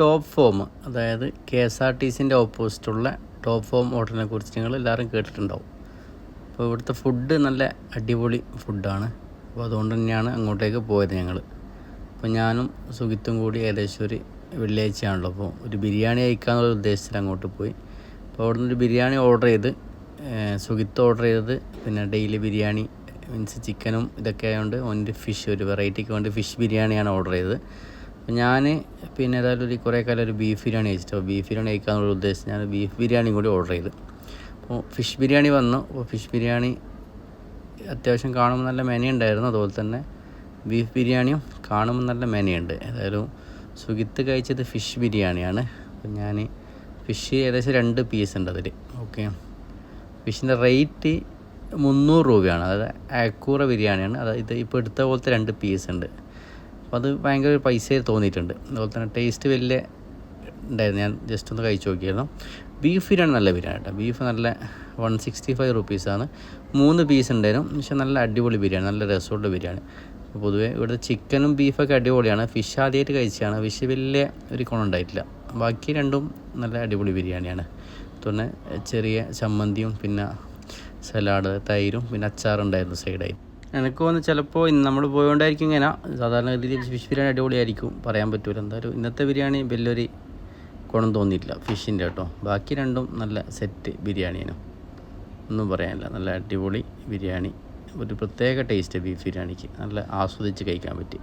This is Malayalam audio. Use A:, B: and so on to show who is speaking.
A: ടോപ്പ് ഫോം അതായത് കെ എസ് ആർ ടി സിന്റെ ഓപ്പോസിറ്റുള്ള ടോപ്പ് ഫോം ഹോട്ടലിനെ കുറിച്ച് നിങ്ങൾ എല്ലാവരും കേട്ടിട്ടുണ്ടാവും. അപ്പോൾ ഇവിടുത്തെ ഫുഡ് നല്ല അടിപൊളി ഫുഡാണ്. അപ്പോൾ അതുകൊണ്ട് തന്നെയാണ് അങ്ങോട്ടേക്ക് പോയത് ഞങ്ങൾ. അപ്പോൾ ഞാനും സുഖിത്തും കൂടി ഏകദേശം ഒരു വെള്ളിയാഴ്ചയാണല്ലോ അപ്പോൾ ഒരു ബിരിയാണി കഴിക്കാമെന്നുള്ള ഉദ്ദേശത്തിൽ അങ്ങോട്ട് പോയി. അപ്പോൾ അവിടെ നിന്ന് ഒരു ബിരിയാണി ഓർഡർ ചെയ്ത് സുഖിത്ത് ഓർഡർ ചെയ്തത് പിന്നെ ഡെയിലി ബിരിയാണി മീൻസ് ചിക്കനും ഇതൊക്കെ ആയതുകൊണ്ട് ഓന്റെ ഫിഷ് ഒരു വെറൈറ്റിക്ക് വേണ്ടി ഫിഷ് ബിരിയാണിയാണ് ഓർഡർ ചെയ്തത്. അപ്പോൾ ഞാൻ പിന്നെ ഏതായാലും ഒരു കുറേ കാലം ഒരു ബീഫ് ബിരിയാണി കഴിച്ചിട്ട് ബീഫ് ബിരിയാണി കഴിക്കാമെന്നുള്ള ഉദ്ദേശം ഞാൻ ബീഫ് ബിരിയാണി കൂടി ഓർഡർ ചെയ്ത്. അപ്പോൾ ഫിഷ് ബിരിയാണി വന്നു. അപ്പോൾ ഫിഷ് ബിരിയാണി അത്യാവശ്യം കാണുമ്പോൾ നല്ല മെനയുണ്ടായിരുന്നു. അതുപോലെ തന്നെ ബീഫ് ബിരിയാണിയും കാണുമ്പോൾ നല്ല മെനയുണ്ട്. ഏതായാലും സുഖിത്ത് കഴിച്ചത് ഫിഷ് ബിരിയാണിയാണ്. അപ്പം ഞാൻ ഫിഷ് ഏകദേശം രണ്ട് പീസ് ഉണ്ട് അതിൽ ഓക്കെ ഫിഷിന്റെ റേറ്റ് മുന്നൂറ് രൂപയാണ്. അതായത് അക്കൂറ ബിരിയാണിയാണ്. അതായത് ഇപ്പോൾ എടുത്ത പോലത്തെ രണ്ട് പീസ് ഉണ്ട്. അപ്പോൾ അത് ഭയങ്കര പൈസ തോന്നിയിട്ടുണ്ട്. അതുപോലെ തന്നെ ടേസ്റ്റ് വലിയ ഉണ്ടായിരുന്നു. ഞാൻ ജസ്റ്റ് ഒന്ന് കഴിച്ചു നോക്കിയായിരുന്നു ബീഫ് ബിരിയാണി നല്ല ബിരിയാണി കേട്ടോ. ബീഫ് നല്ല വൺ സിക്സ്റ്റി ഫൈവ് റുപ്പീസാണ് മൂന്ന് പീസ് ഉണ്ടായിരുന്നു. പക്ഷേ നല്ല അടിപൊളി ബിരിയാണി നല്ല രസമുള്ള ബിരിയാണി. പൊതുവെ പൊതുവേ ഇവിടുത്തെ ചിക്കനും ബീഫൊക്കെ അടിപൊളിയാണ്. ഫിഷ് ആദ്യമായിട്ട് കഴിച്ചതാണ്. ഫിഷ് വലിയ ഒരു ഗുണം ഉണ്ടായിട്ടില്ല. ബാക്കി രണ്ടും നല്ല അടിപൊളി ബിരിയാണിയാണ്. പിന്നെ ചെറിയ ചമ്മന്തിയും പിന്നെ സലാഡ് തൈരും പിന്നെ അച്ചാറുണ്ടായിരുന്നു സൈഡായി എനിക്ക് തോന്നുന്നു ചിലപ്പോൾ ഇന്ന് നമ്മൾ പോയോണ്ടായിരിക്കും ഇങ്ങനെ. സാധാരണ ഗതിയിൽ ഫിഷ് ബിരിയാണി അടിപൊളിയായിരിക്കും. പറയാൻ പറ്റൂല. എന്തായാലും ഇന്നത്തെ ബിരിയാണി വലിയൊരു ഗുണം തോന്നിയിട്ടില്ല. ഫിഷിന്റെ കേട്ടോ. ബാക്കി രണ്ടും നല്ല സെറ്റ് ബിരിയാണിയാണ്. ഒന്നും പറയാനില്ല. നല്ല അടിപൊളി ബിരിയാണി. ഒരു പ്രത്യേക ടേസ്റ്റ് ബീഫ് ബിരിയാണിക്ക്. നല്ല ആസ്വദിച്ച് കഴിക്കാൻ പറ്റി.